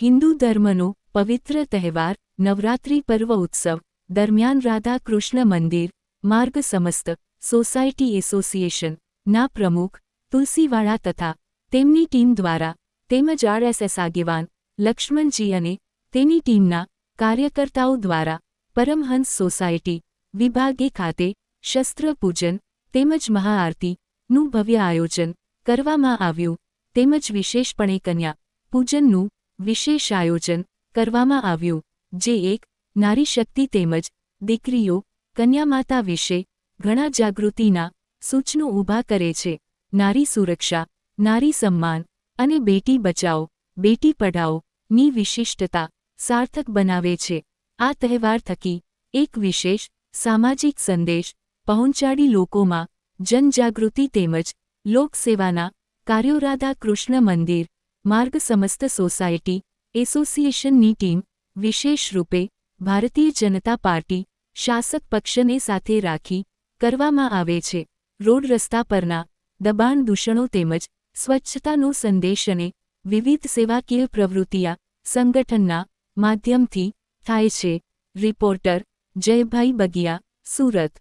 હિન્દુ ધર્મનો પવિત્ર તહેવાર, નવરાત્રિ પર્વ ઉત્સવ દરમિયાન રાધા કૃષ્ણ મંદિર, માર્ગ સમસ્ત, સોસાયટી એસોસિએશન, ના પ્રમુખ, તુલસીવાળા તથા તેમની ટીમ દ્વારા તેમજ આરએસએસ આગેવાન, લક્ષ્મણજી અને તેની ટીમના કાર્યકર્તાઓ દ્વારા પરમહંસ સોસાયટી વિભાગે ખાતે શસ્ત્ર પૂજન તેમજ મહાઆરતીનું ભવ્ય આયોજન કરવામાં આવ્યું. તેમજ વિશેષપણે કન્યા પૂજનનું વિશેષ આયોજન કરવામાં આવ્યું, જે એક નારી શક્તિ તેમજ દીકરીઓ કન્યામાતા વિશે ઘણા જાગૃતિના સૂચનો ઊભા કરે છે. નારી સુરક્ષા, નારી સન્માન અને બેટી બચાઓ, બેટી પઢાઓ ની વિશિષ્ટતા સાર્થક બનાવે છે. આ તહેવાર થકી એક વિશેષ સામાજિક સંદેશ પહોંચાડી લોકોમાં જનજાગૃતિ તેમજ લોકસેવાના કાર્યો રાધા કૃષ્ણ મંદિર માર્ગ સમસ્ત સોસાયટી એસોસિએશનની ટીમ વિશેષ રૂપે ભારતીય જનતા પાર્ટી શાસક પક્ષને સાથે રાખી કરવામાં આવે છે. રોડ રસ્તા પરના દબાણ દૂષણો તેમજ સ્વચ્છતાનો સંદેશ અને વિવિધ સેવાકીય પ્રવૃત્તિયા સંગઠનના માધ્યમથી થાય છે. રિપોર્ટર જયભાઈ બગિયા, સુરત.